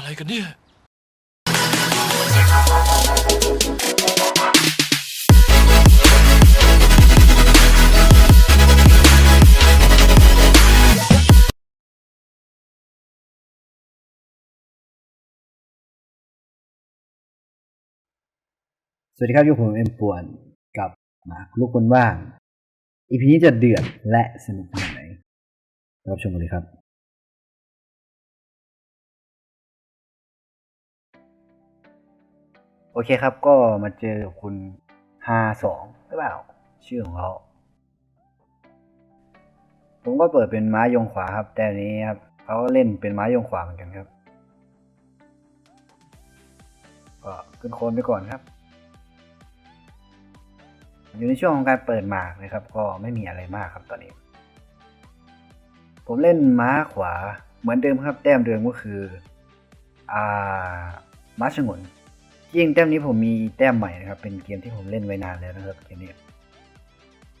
อะไรกันเนี่ย สวัสดีครับอยู่ผมเอ็มป่วนกับหมาลูกคนว่างอีพีนี้จะเดือดและสนุกขนาดไหนรับชมกันเลยครับ โอเคครับ ก็มาเจอกับคุณฮาสองหรือเปล่า ชื่อของเขา ผมก็เปิดเป็นม้ายงขวาครับ แต่อันนี้ครับเขาเล่นเป็นม้ายงขวาเหมือนกันครับ ก็ขึ้นโคนไปก่อนครับ อยู่ในช่วงของการเปิดหมากนะครับ ก็ไม่มีอะไรมากครับตอนนี้ ผมเล่นม้าขวาเหมือนเดิมครับ แต้มเดิมก็คือ อ่า ม้าฉงน ยิ่งแต้มนี้ผมมีแต้มใหม่นะครับ เป็นเกมที่ผมเล่นไว้นานแล้วนะครับเกมนี้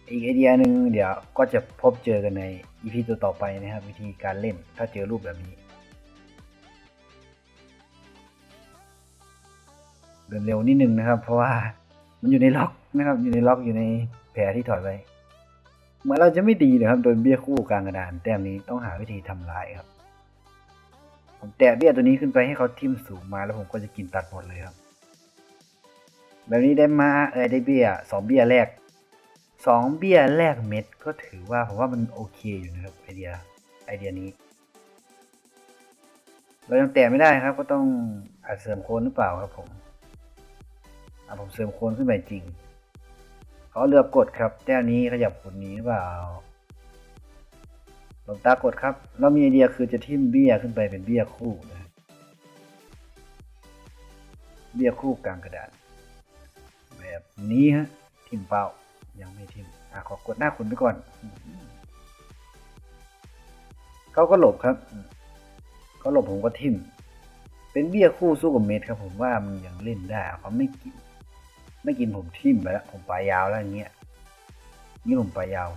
อีกไอเดียหนึ่งเดี๋ยวก็จะพบเจอกันในอีพีตัวต่อไปนะครับ วิธีการเล่นถ้าเจอรูปแบบนี้เดินเร็วนิดนึงนะครับ เพราะว่ามันอยู่ในล็อกนะครับ อยู่ในล็อกอยู่ในแผลที่ถอยไว้เหมือนเราจะไม่ดีนะครับโดนเบี้ยคู่กลางกระดาน แต้มนี้ต้องหาวิธีทำลายครับ ผมแตะเบี้ยตัวนี้ขึ้นไปให้เขาทิ่มสูงมาแล้วผมก็จะกินตัดหมดเลยครับ แบบนี้ได้มาเออได้เบี้ยสองเบี้ยแรกสองเบี้ยแรกเม็ดก็ถือว่าผมว่ามันโอเคอยู่นะครับไอเดียไอเดียนี้ เรายังแตะไม่ได้ครับ ก็ต้องอาจเสริมโคนหรือเปล่าครับผมอะผมเสริมโคนขึ้นไปจริงเขาเลือกกดครับแต้มนี้ขยับคนนี้หรือเปล่าลงตากดครับ เรามีไอเดียคือจะทิ่มเบี้ยขึ้นไปเป็นเบี้ยคู่นะเบี้ยคู่กลางกระดาษ แบบนี้ฮะทิมเป้ายังไม่ทิมอะขอกดหน้าคุณไปก่อนเขาก็หลบครับเขาหลบผมก็ทิมเป็นเบี้ยคู่สู้กับเมดครับ ผมว่ามันยังเล่นได้เขาไม่กิน ไม่กินผมทิมไปแล้ว ผมไปยาวแล้วอย่างเงี้ยนี่ผมไปยาว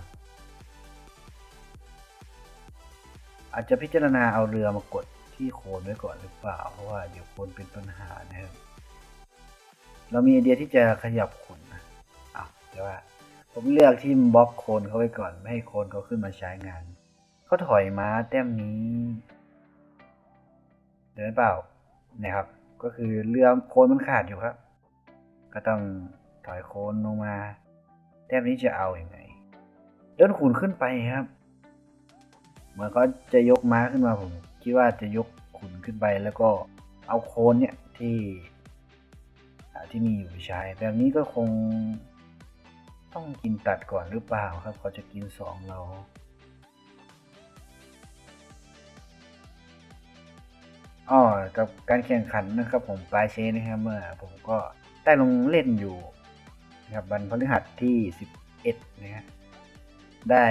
อาจจะพิจารณาเอาเรือมากดที่โคนไว้ก่อนหรือเปล่า เพราะว่าเดี๋ยวโคนเป็นปัญหานะครับ เรามีไอเดียที่จะขยับขุนนะอ้าวแต่ว่า ผมเลือกที่บล็อกโคนเขาไว้ก่อน ไม่ให้โคนเขาขึ้นมาใช้งาน เขาถอยม้าแต้มนี้ เดินเปล่า นะครับ ก็คือเรือโคนมันขาดอยู่ครับ ก็ต้องถอยโคนลงมา แต้มนี้จะเอาอยัางไง เดินขุนขึ้นไปครับเหมือนก็จะยกม้าขึ้นมาผม คิดว่าจะยกขุนขึ้นไปแล้วก็เอาโคนเนี่ยที่ ที่มีอยู่ใช้ แบบนี้ก็คงต้องกินตัดก่อนหรือเปล่าครับเขาจะกินสองเราอ๋อกับการแข่งขันนะครับ ผมปลายเชนนะครับเมื่อผมก็ได้ลงเล่นอยู่นะครับวันพฤหัสที่ 11นะฮะได้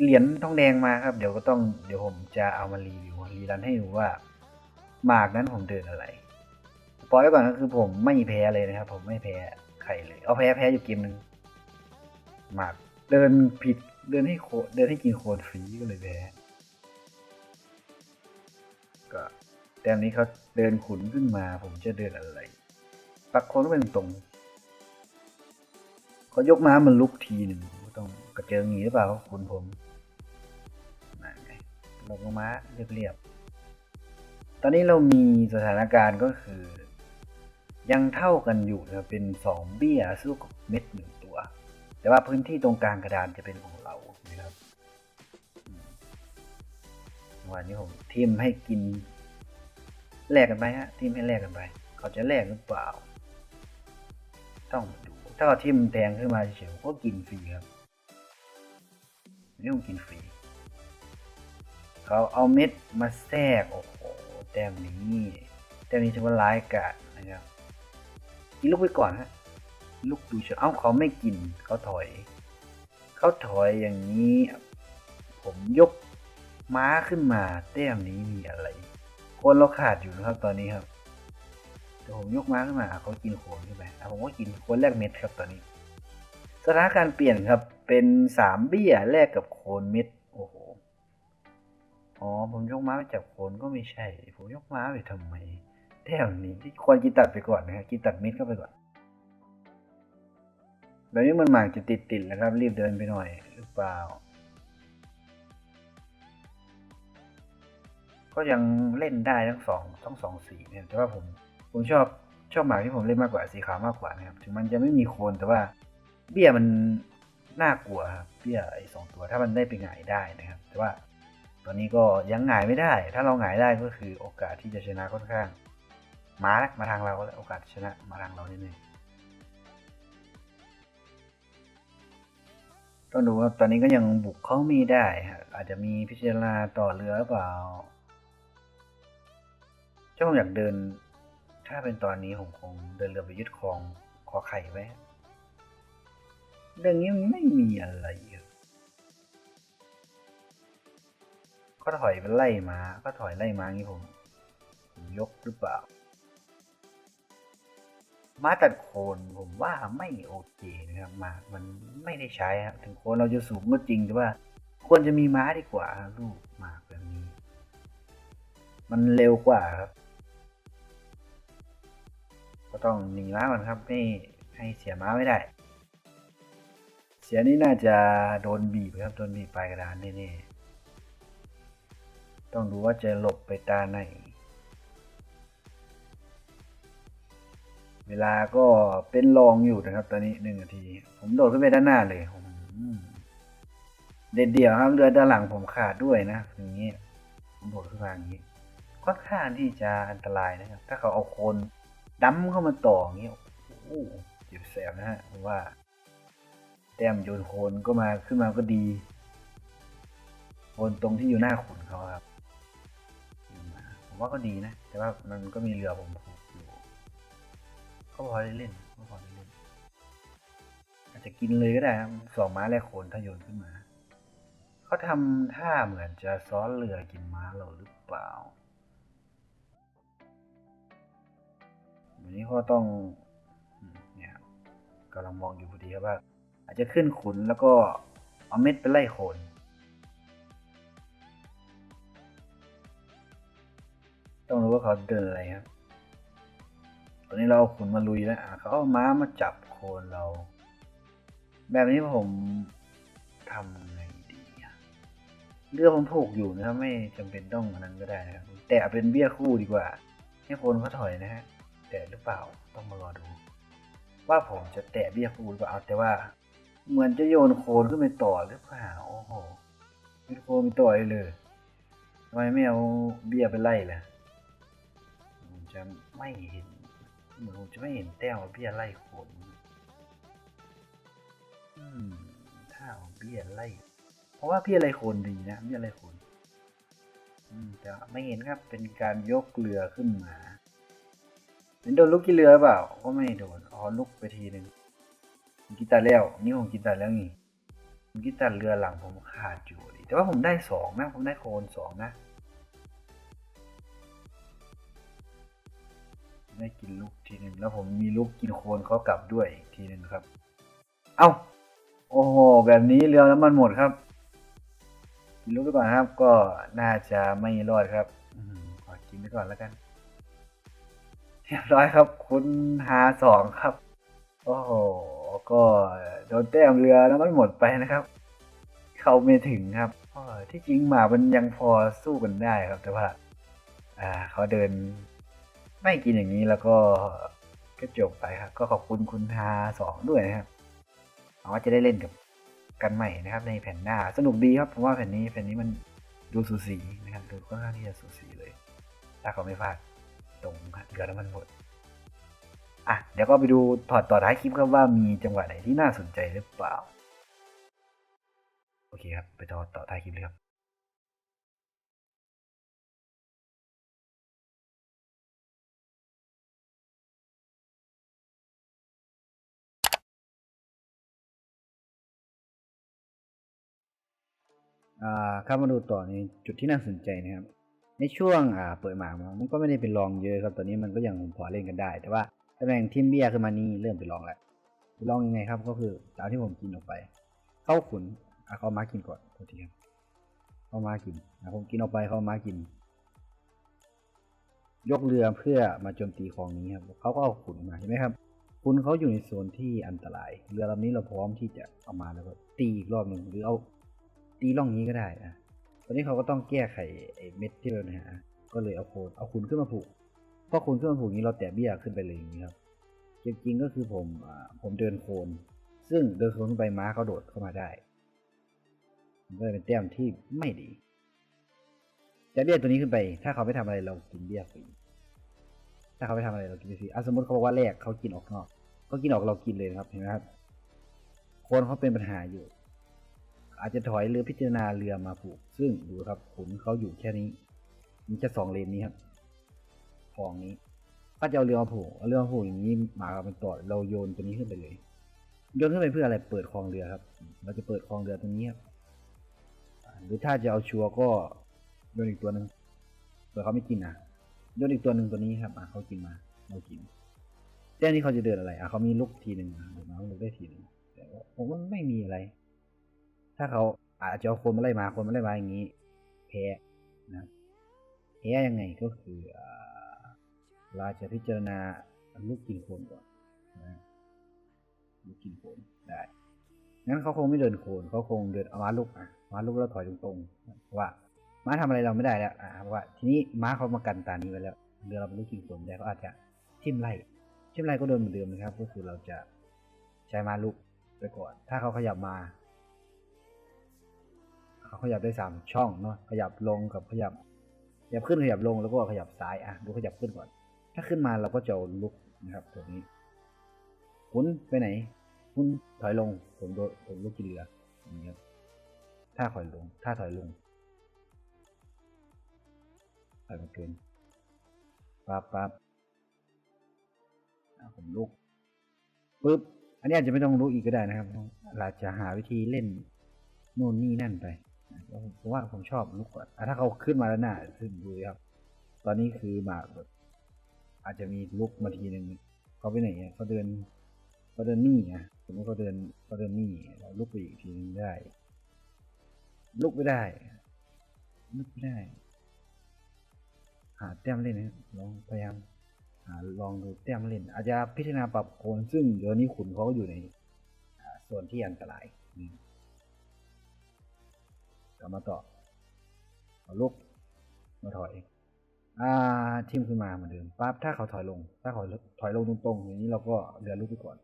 เหรียญทองแดงมาครับ เดี๋ยวก็ต้องเดี๋ยวผมจะเอามารีวิวรีรันให้ดูว่าหมากนั้นผมเดินอะไร ปอยไว้ก่อนก็คือผมไม่แพ้เลยนะครับ ผมไม่แพ้ใครเลย เอาแพ้แพ้อยู่เกมหนึ่งหมากเดินผิดเดินให้โคเดินให้กินโคนฟรีก็เลยแพ้ก็แต้มนี้เขาเดินขุนขึ้นมา ผมจะเดินอะไร ปักโคนก็เป็นตรงเขายกม้ามันลุกทีหนึ่งต้องกระเจิงหนีหรือเปล่าขุนผมนั่นไงลงม้าเรียบๆตอนนี้เรามีสถานการณ์ก็คือ ยังเท่ากันอยู่นะเป็นสองเบี้ยสู้กับเม็ดหนึ่งตัว แต่ว่าพื้นที่ตรงกลางกระดานจะเป็นของเรานะครับวันนี้ผมทิมให้กินแลกกันไปฮะทิมให้แลกกันไป เขาจะแลกหรือเปล่า ต้องดูถ้าเขาทิมแทงขึ้นมาเฉยๆก็กินฟรีครับนี่ผมกินฟรีเขาเอาเม็ดมาแทรกโอ้โหแต้มนี้แต้มนี้ถือว่าร้ายกาจนะครับ ลูกไปก่อนฮะลูกดูเฉยเอ้าเขาไม่กินเขาถอย เขาถอยอย่างนี้ ผมยกม้าขึ้นมาแต้มนี้มีอะไร คนเราขาดอยู่นะครับตอนนี้ครับแต่ผมยกม้าขึ้นมาเขากินโคนขึ้นไปอะผมก็กินโคนแรกเม็ดครับตอนนี้ สถานการณ์เปลี่ยนครับ เป็นสามเบี้ยแลกกับโคนเม็ดโอ้โหอ๋อผมยกม้าไปจับโคนก็ไม่ใช่ ผมยกม้าไปทำไม แถวนี้ที่ควรกินตัดไปก่อนนะครับกินตัดม็ดเข้าไปก่อน แบบนี้มันหมากจะติดติดๆแล้วครับ รีบเดินไปหน่อยหรือเปล่า ก็ยังเล่นได้ทั้งสองทั้งสองสีเนี่ยแต่ว่าผมผมชอบชอบหมากที่ผมเล่นมากกว่าสีขาวมากกว่านะครับ ถึงมันจะไม่มีโคนแต่ว่าเบี้ยมันน่ากลัวครับเบี้ยไอ้สองตัวถ้ามันได้ไปหงายได้นะครับ แต่ว่าตอนนี้ก็ยังหงายไม่ได้ ถ้าเราหงายได้ก็คือโอกาสที่จะชนะค่อนข้าง มาแล้วมาทางเราแล้วโอกาสชนะมาทางเราแน่ๆต้องดูว่าตอนนี้ก็ยังบุกเขาม่ได้ฮะอาจจะมีพิจารณาต่อเรือหรือเปล่าเจ้าผมอยากเดิน ถ้าเป็นตอนนี้ผมคงเดินเรือไปยึดคลองขอไข่ไว้เรื่องนี้มันไม่มีอะไรก็ถอยไปไล่มา ก็ถอยไล่มางี้ผม ผมยกหรือเปล่า ม้าตัดโคนผมว่าไม่โอเคนะครับมามันไม่ได้ใช้ครับถึงโคนเราจะสูงก็จริงแต่ว่า ควรจะมีม้าดีกว่าลูกหมากแบบนี้ มันเร็วกว่าครับ ก็ต้องหนีม้าก่อนครับไม่ให้เสียม้าไม่ได้ เสียนี่น่าจะโดนบีบครับโดนบีบปลายกระดานแน่ๆต้องดูว่าจะหลบไปตาไหน เวลาก็เป็นรองอยู่นะครับ ตอนนี้หนึ่งนาที ผมโดดขึ้นไปด้านหน้าเลยอืมเด็ดเดี่ยวครับเรือด้านหลังผมขาดด้วยนะอย่างนี้ผมโดดขึ้นมาอย่างนี้ค่อนข้างที่จะอันตรายนะครับ ถ้าเขาเอาคนดั้มเข้ามาต่ออย่างนี้โอ้โหเจ็บแสบนะฮะผมว่า แต้มโยนโคนก็มาขึ้นมาก็ดีโคนตรงที่อยู่หน้าขุนเขาครับผมว่าก็ดีนะ แต่ว่ามันก็มีเรือผม ก็พอได้เล่นก็พอได้เล่น อาจจะกินเลยก็ได้สองม้าแลกโคนถ้าโยนขึ้นมาเขาทำท่าเหมือนจะซ้อนเรือกินม้าเราหรือเปล่าวันนี้ก็ต้องเนี่ยกำลังมองอยู่พอดีครับว่า อาจจะขึ้นขุนแล้วก็เอาเม็ดไปไล่โคนต้องรู้ว่าเขาเดินอะไรครับ ตอนนี้เราเอาขุนมาลุยแล้วเขาเอาม้ามาจับโคนเรา แบบนี้ผมทำไงดีอะเรือผมผูกอยู่นะครับไม่จำเป็นต้องอันนั้นก็ได้นะครับแต่เป็นเบี้ยคู่ดีกว่า ให้โคนเขาถอยนะฮะแต่หรือเปล่าต้องมารอดู ว่าผมจะแตะเบี้ยคู่หรือเปล่าแต่ว่า เหมือนจะโยนโคนขึ้นไปต่อหรือเปล่าโอ้โหไม่โคนไปต่อเลยทำไมไม่เอาเบี้ยไปไล่ล่ะจะไม่เห็น เหมือนผมจะไม่เห็นแต้วเบี้ยไล่โคนอืม ถ้าเอาเบี้ยไล่ เพราะว่าเบี้ยไล่โคนดีนะเบี้ยไล่โคนอืมแต่ไม่เห็นครับ เป็นการยกเรือขึ้นมาเห็นโดนลูกกี่เรือเปล่า ก็ไม่โดนอ๋อลุกไปทีหนึ่งผมกินตาแล้ว นี่ผมกินตาแล้วนี่ผมกินตาเรือหลังผมขาดอยู่ดิแต่ว่าผมได้สองนะ ผมได้โคนสองนะ ได้กินลูกทีหนึ่งแล้วผมมีลูกกินโคนเขากลับด้วยอีกทีหนึ่งครับ เอ้า โอ้โห แบบนี้เรือน้ำมันหมดครับกินลูกไปก่อนครับ ก็น่าจะไม่รอดครับอขอกินไปก่อนแล้วกันเรียบร้อยครับ คุณหาสองครับ โอ้โห ก็โดนแต้มเรือน้ำมันหมดไปนะครับ เขาไม่ถึงครับที่จริงหมามันยังพอสู้กันได้ครับ แต่ว่า อ่าเขาเดิน ไม่กินอย่างนี้แล้วก็ก็จบไปครับ ก็ขอบคุณคุณทาสองด้วยนะครับหวังว่าจะได้เล่นกับกันใหม่นะครับ ในแผ่นหน้า สนุกดีครับผมว่าแผ่นนี้แผ่นนี้มันดูสูสีนะครับดูค่อนข้างที่จะสูสีเลย ถ้าเขาไม่พลาดตรงเรือน้ำมันหมดอะเดี๋ยวก็ไปดูถอดต่อท้ายคลิปครับว่ามีจังหวะไหนที่น่าสนใจหรือเปล่า โอเคครับ ไปต่อต่อท้ายคลิปเลยครับ ครับมาดูต่อในจุดที่น่าสนใจนะครับ ในช่วงเปิดหมากมันก็ไม่ได้เป็นรองเยอะครับตอนนี้มันก็ยังพอเล่นกันได้ แต่ว่าตำแหน่งทีมเบียขึ้นมานี่เริ่มเป็นรองแล้วเป็นรองยังไงครับก็คือตามที่ผมกินออกไป เข้าขุนเขามากินก่อนโทษทีครับเขามากินผมกินออกไปเขามากิน ยกเรือเพื่อมาโจมตีคลองนี้ครับเขาก็เอาขุนมาเห็นไหมครับขุนเขาอยู่ในโซนที่อันตราย เรือลำนี้เราพร้อมที่จะเอามาแล้วก็ตีอีกรอบหนึ่งหรือเอา ตีร่องนี้ก็ได้นะตอนนี้เขาก็ต้องแก้ไขไอ้เม็ดที่เป็นปัญหาก็เลยเอาโคนเอาขุนขึ้นมาผูกเพราะขุนขึ้นมาผูกนี้เราแตะเบี้ยขึ้นไปเลยอย่างนี้ครับจริงๆก็คือผมอผมเดินโคน ซึ่งเดินโคนขึ้นไปม้าเขาโดดเข้ามาได้ก็เลยเป็นแต้มที่ไม่ดี จะเบี้ยตัวนี้ขึ้นไป ถ้าเขาไม่ทำอะไรเรากินเบี้ยฟรีถ้าเขาไม่ทำอะไรเรากินฟรีอะสมมติเขาบอกว่าแรกเขากินออกนอกเขากินออกเรากินเลยครับเห็นไหมครับคนเขาเป็นปัญหาอยู่ อาจจะถอยเรือพิจารณาเรือมาผูก ซึ่งดูครับขุนเขาอยู่แค่นี้ มีแค่สองเลนนี้ครับคลองนี้ก็จะเอาเรือมาผูกเอาเรือมาผูกอย่างนี้หมากับเป็นต่อเราโยนตัวนี้ขึ้นไปเลยโยนขึ้นไปเพื่ออะไรเปิดคลองเรือครับ เราจะเปิดคลองเรือตรงนี้ครับหรือถ้าจะเอาชัวร์ก็โยนอีกตัวหนึ่งเผื่อเขาไม่กินนะโยนอีกตัวหนึ่งตัวนี้ครับอะเขากินมาเรากินแจ้งนี้เขาจะเดินอะไรอะเขามีลุกทีหนึ่งเดี๋ยวน้องลุกได้ทีหนึ่งแต่ว่าผมว่าไม่มีอะไร ถ้าเขาอาจจะเอาคนมาไล่มาคนมาไล่มาอย่างนี้แพ้นะแพ้ยังไงก็คือเราจะพิจารณาลูกกินคนก่อนนะลูกกินคนได้งั้นเขาคงไม่เดินโคนเขาคงเดินเอาม้าลุกอะม้าลุกแล้วถอยตรงๆว่าม้าทำอะไรเราไม่ได้แล้วอะเพราะว่า ทีนี้ม้าเขามากันตานี้ไว้แล้วเรือเราลูกกินโคนได้เขาอาจจะทิ่มไล่ทิ่มไล่ก็โดนเหมือนเดิมนะครับ ก็คือเราจะใช้ม้าลุกไปก่อน ถ้าเขาขยับมา เขาขยับได้สามช่องเนาะขยับลงกับขยับขยับขึ้นขยับลงแล้วก็ขยับซ้ายอะดูขยับขึ้นก่อน ถ้าขึ้นมาเราก็จะลุกนะครับตัวนี้คุณไปไหนคุณถอยลงผมโดนผมลุกกินเรืออย่างนี้ครับถ้าถอยลง ถ้าถอยลงถอยมาเกินปั๊บปั๊บอะผมลุกปึ๊บอันนี้อาจจะไม่ต้องลุกอีกก็ได้นะครับเราจะหาวิธีเล่นนู่นนี่นั่นไป ผมว่าผมชอบลุกอะถ้าเขาขึ้นมาแล้วหน่าขึ้นดูครับ ตอนนี้คือหมากแบบอาจจะมีลุกมาทีหนึ่งเขาไปไหนเขาเดินเขาเดินนี่ไงสมมติเขาเดินเขาเดินนี่เราลุกไปอีกทีหนึงได้ ลุกไม่ได้ ลุกไม่ได้ หาแต้มเล่นนะลองพยายามหาลองดูแต้มเล่น อาจจะพิจารณาปรับโคนซึ่งเดี๋ยวนี้ขุนเขาก็อยู่ในส่วนที่อันตรายอืม กลับมาต่อเอาลุกมาถอยอ่าทิมขึ้นมาเหมือนเดิมปั๊บถ้าเขาถอยลง ถ้าเขาถอยลงตรงๆอย่างนี้เราก็เรือลุกไปก่อน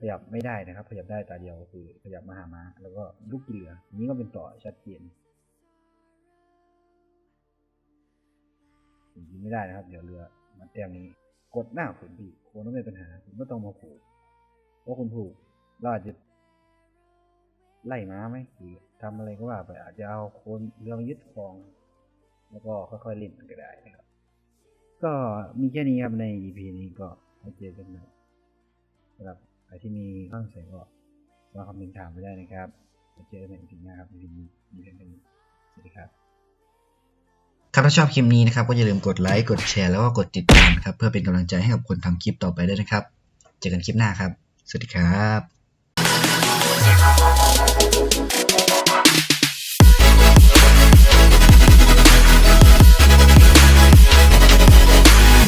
ขยับไม่ได้นะครับ ขยับได้ตาเดียวคือขยับมาหามาแล้วก็ลุกกินเรืออย่างนี้ก็เป็นต่อชัดเจนยิงไม่ได้นะครับ เดี๋ยวเรือมันแต้มนี้กดหน้าขุนพี่โคนต้องไม่เป็นปัญหาคุณก็ต้องมาผูกเพราะคุณผูกเราอาจจะไล่ม้าไหมหรือ ทำอะไรก็ว่าไปอาจจะเอาคนเรื่อมายึดครอง แล้วก็ค่อยๆเล่นกันก็ได้นะครับ ก็มีแค่นี้ครับใน EP นี้ก็ไว้เจอกันใหม่สำหรับใครที่มีข้อสงสัยก็สามารถคอมเมนต์ถามไปได้นะครับไว้เจอกันใหม่ EP หน้าครับ EP นี้มีเพียงเท่นี้สวัสดีครับครับถ้าชอบคลิปนี้นะครับก็อย่าลืมกดไลค์กดแชร์แล้วก็กดติดตามนะครับเพื่อเป็นกำลังใจให้กับคนทำคลิปต่อไปด้วยนะครับ เจอกันคลิปหน้าครับ สวัสดีครับ